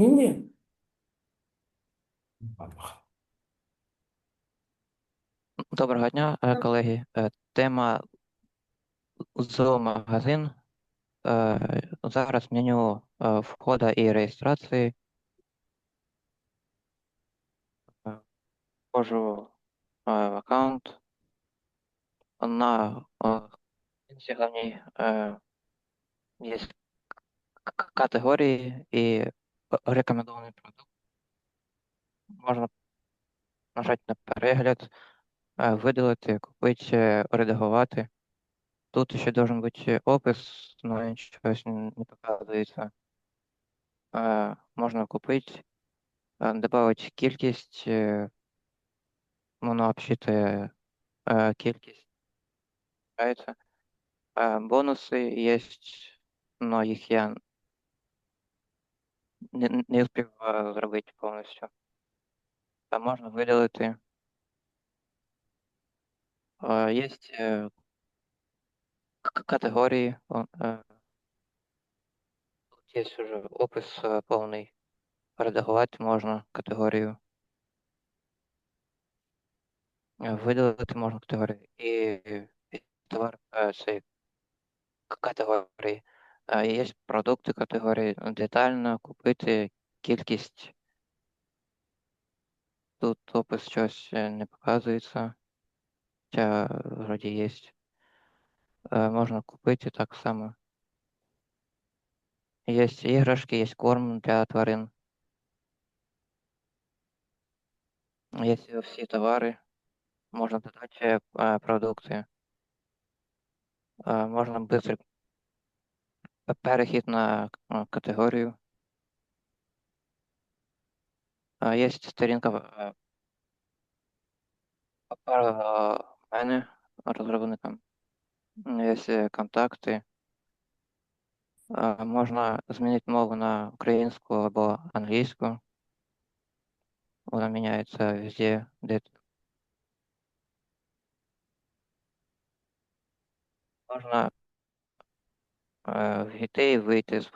Ні, ні. Доброго дня, е, колеги. Е, Тема зоомагазин. Е, Зараз меню входу і реєстрації. Вхожу в аккаунт. На головній є категорії і рекомендований продукт. Можна нажати на перегляд, е, видалити, купити, редагувати. Тут ще должен бути опис, але він щось не показується. Е, Можна купити, е, додати кількість, е, воно обсчитує е, кількість. Бонуси є, але їх я не, не зробити повністю. Та можна видалити. Е, Є е, к- категорії. е, Тут є вже опис повний. Редагувати можна категорію. Видалити можна категорію. І, товар цей категорії. Є продукти категорії детально купити кількість. Тут опис щось е, не показується. Хоча вроді є. Е, Можна купити так само. Є іграшки, є корм для тварин. Є всі товари. Можна додати е, продукти. Можна швидко перехід на категорію. Є сторінка е, мене розробникам. Є контакти. Е, Можна змінити мову на українську або англійську. Вона міняється везде, де можна е, війти вийти з,